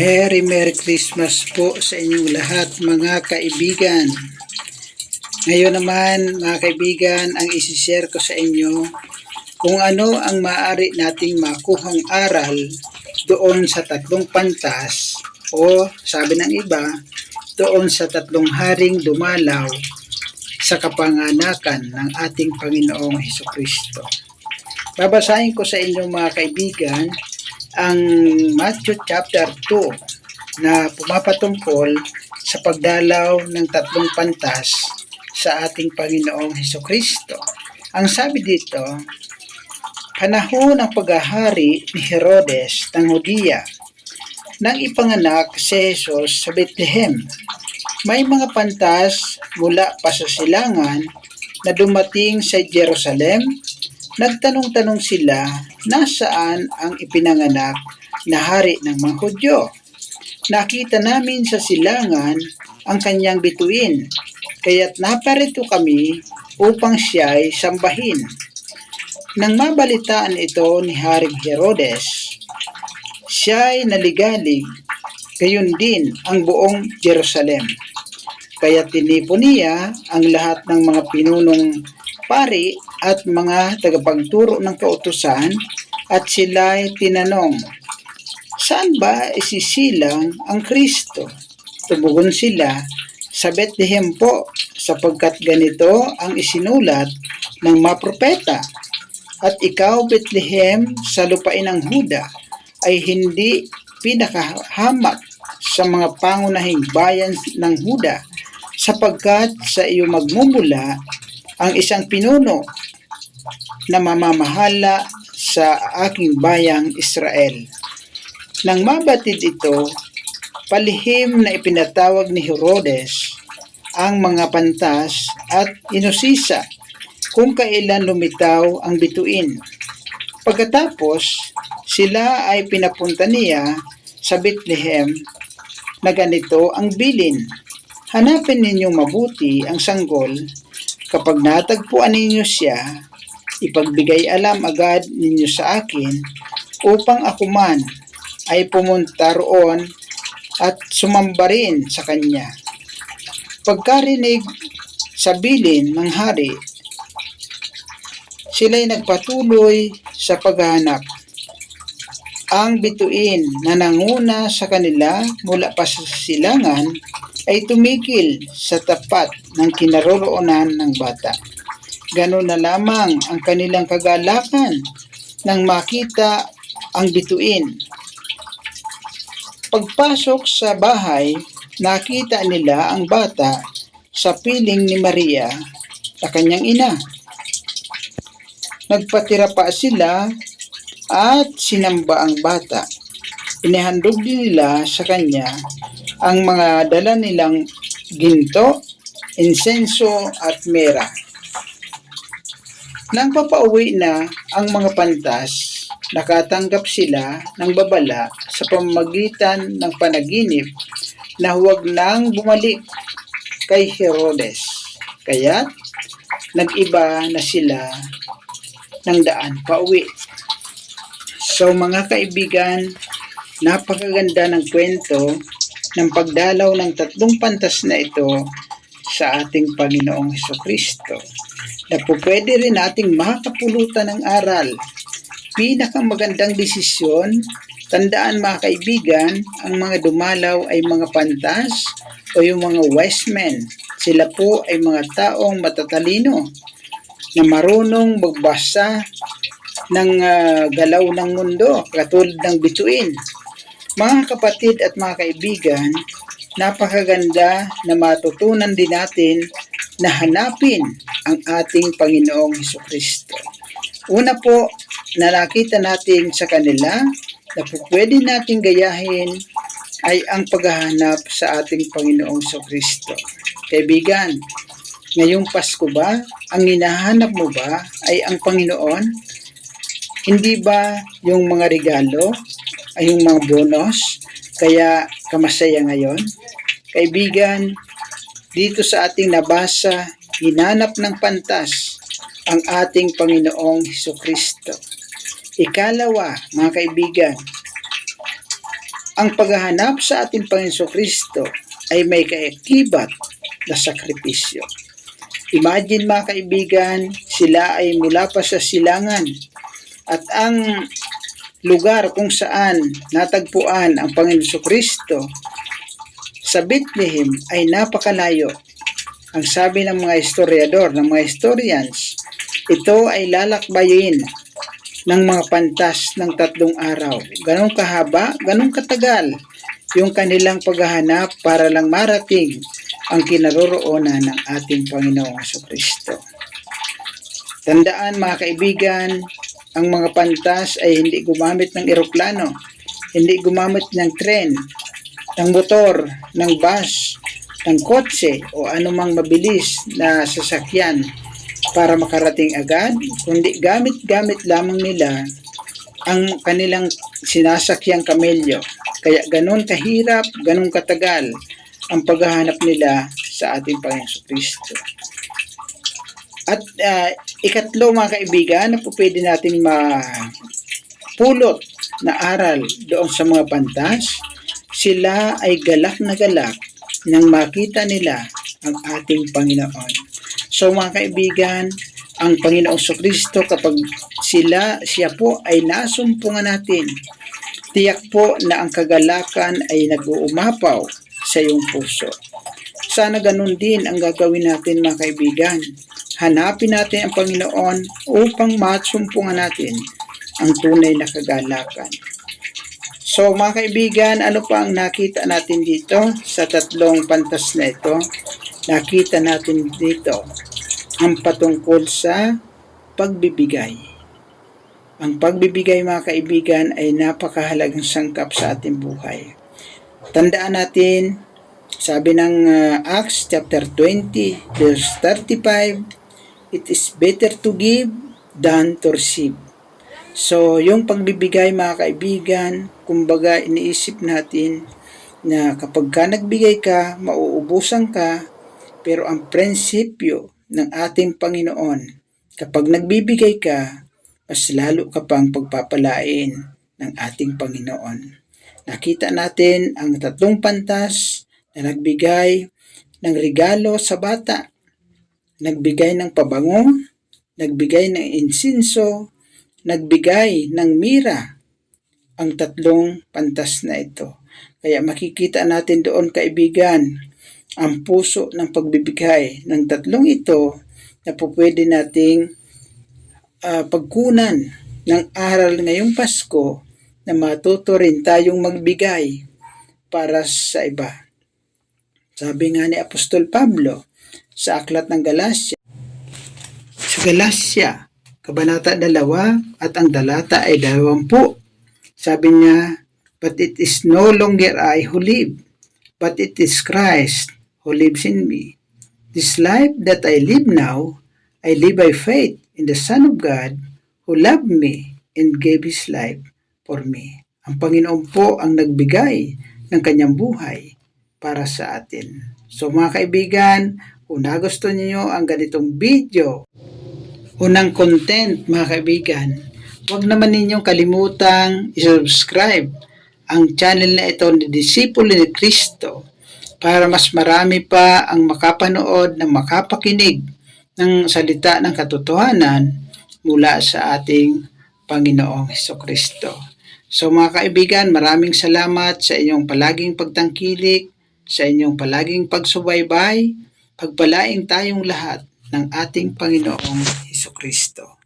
Merry Merry Christmas po sa inyong lahat mga kaibigan. Ngayon naman mga kaibigan, ang isishare ko sa inyo kung ano ang maaari nating makuhang aral doon sa tatlong pantas o sabi ng iba, doon sa tatlong haring dumalaw sa kapanganakan ng ating Panginoong Heso Kristo. Babasahin ko sa inyo mga kaibigan ang Matthew chapter 2 na pumapatungkol sa pagdalaw ng tatlong pantas sa ating Panginoong Heso Kristo. Ang sabi dito, panahon ng paghahari ni Herodes ng Hudiya nang ipanganak si Jesus sa Bethlehem. May mga pantas mula pa sa silangan na dumating sa Jerusalem Nagtanong-tanong sila nasaan ang ipinanganak na hari ng mga Hudyo. Nakita namin sa silangan ang kanyang bituin, kaya't naparito kami upang siya'y sambahin. Nang mabalitaan ito ni Haring Herodes, siya'y naligalig, gayon din ang buong Jerusalem. Kaya tinipon niya ang lahat ng mga pinunong pari at mga tagapagturo ng kautusan at sila'y tinanong, Saan ba isisilang ang Kristo? Tumugon sila, sa Bethlehem po, sapagkat ganito ang isinulat ng mga propeta. At ikaw, Bethlehem, sa lupain ng Huda, ay hindi pinakahamak sa mga pangunahing bayan ng Huda, sapagkat sa iyo magmumula ang isang pinuno na mamamahala sa aking bayang Israel. Nang mabatid ito, palihim na ipinatawag ni Herodes ang mga pantas at inusisa kung kailan lumitaw ang bituin. Pagkatapos, sila ay pinapunta niya sa Bethlehem na ganito ang bilin. Hanapin ninyong mabuti ang sanggol Kapag natagpuan ninyo siya, ipagbigay alam agad ninyo sa akin upang ako man ay pumunta roon at sumamba rin sa kanya. Pagkarinig sa bilin ng hari, sila'y nagpatuloy sa paghahanap. Ang bituin na nanguna sa kanila mula pa sa silangan ay tumigil sa tapat ng kinaroroonan ng bata. Ganon na lamang ang kanilang kagalakan nang makita ang bituin. Pagpasok sa bahay, nakita nila ang bata sa piling ni Maria sa kanyang ina. Nagpatira pa sila at sinamba ang bata. Inihandog nila sa kanya ang mga dala nilang ginto, insenso at mera. Nang papauwi na ang mga pantas, nakatanggap sila ng babala sa pamagitan ng panaginip na huwag nang bumalik kay Herodes. Kaya nag-iba na sila ng daan pauwi. So mga kaibigan, napakaganda ng kwento ng pagdalaw ng tatlong pantas na ito sa ating Panginoong Heso Kristo na po pwede rin nating makakapulutan ng aral. Pinakamagandang desisyon, tandaan mga kaibigan, ang mga dumalaw ay mga pantas o yung mga wise men. Sila po ay mga taong matatalino na marunong magbasa ng uh, galaw ng mundo katulad ng bituin mga kapatid at mga kaibigan, napakaganda na matutunan din natin na hanapin ang ating Panginoong Heso Kristo. Una po, na nakita natin sa kanila na pwede natin gayahin ay ang paghahanap sa ating Panginoong Heso Kristo. Kaibigan, ngayong Pasko ba, ang hinahanap mo ba ay ang Panginoon? Hindi ba yung mga regalo ay yung mga bonus, kaya kamasaya ngayon. Kaibigan, dito sa ating nabasa, hinanap ng pantas ang ating Panginoong Heso Kristo. Ikalawa, mga kaibigan, ang paghahanap sa ating Panginoon Kristo ay may kaakibat na sakripisyo. Imagine mga kaibigan, sila ay mula pa sa silangan at ang lugar kung saan natagpuan ang Panginoon Kristo sa Bethlehem ay napakalayo. Ang sabi ng mga historiador, ng mga historians, ito ay lalakbayin ng mga pantas ng tatlong araw. Ganong kahaba, ganong katagal yung kanilang paghahanap para lang marating ang kinaroroonan ng ating Panginoong Kristo. Tandaan mga kaibigan, ang mga pantas ay hindi gumamit ng eroplano, hindi gumamit ng tren, ng motor, ng bus, ng kotse o anumang mabilis na sasakyan para makarating agad, kundi gamit-gamit lamang nila ang kanilang sinasakyang kamelyo. Kaya ganun kahirap, ganun katagal ang paghahanap nila sa ating Panginoon Kristo. At ah, ikatlo mga kaibigan na po pwede natin mapulot na aral doon sa mga pantas, sila ay galak na galak nang makita nila ang ating Panginoon. So mga kaibigan, ang Panginoong Kristo kapag sila, siya po ay nasumpungan natin, tiyak po na ang kagalakan ay nag-uumapaw sa iyong puso. Sana ganun din ang gagawin natin mga kaibigan. Hanapin natin ang Panginoon upang masumpungan natin ang tunay na kagalakan. So mga kaibigan, ano pa ang nakita natin dito sa tatlong pantas na ito? Nakita natin dito ang patungkol sa pagbibigay. Ang pagbibigay mga kaibigan ay napakahalagang sangkap sa ating buhay. Tandaan natin, sabi ng uh, Acts chapter 20 verse 35, it is better to give than to receive. So, yung pagbibigay mga kaibigan, kumbaga iniisip natin na kapag ka nagbigay ka, mauubusan ka, pero ang prinsipyo ng ating Panginoon, kapag nagbibigay ka, mas lalo ka pang pagpapalain ng ating Panginoon. Nakita natin ang tatlong pantas na nagbigay ng regalo sa bata, nagbigay ng pabango, nagbigay ng insinso, nagbigay ng mira ang tatlong pantas na ito. Kaya makikita natin doon kaibigan ang puso ng pagbibigay ng tatlong ito na po pwede nating uh, pagkunan ng aral ngayong Pasko na matuto rin tayong magbigay para sa iba. Sabi nga ni Apostol Pablo sa Aklat ng Galasya, sa Galasya, Kabanata 2 at ang dalata ay 20. Sabi niya, But it is no longer I who live, but it is Christ who lives in me. This life that I live now, I live by faith in the Son of God who loved me and gave His life for me. Ang Panginoon po ang nagbigay ng kanyang buhay para sa atin. So mga kaibigan, kung nagustuhan niyo ang ganitong video, unang content mga kaibigan, huwag naman ninyong kalimutang i-subscribe ang channel na ito ni Disipulo ni Kristo para mas marami pa ang makapanood na makapakinig ng salita ng katotohanan mula sa ating Panginoong Heso Kristo. So mga kaibigan, maraming salamat sa inyong palaging pagtangkilik, sa inyong palaging pagsubaybay, pagpalaing tayong lahat ng ating Panginoong Heso Kristo.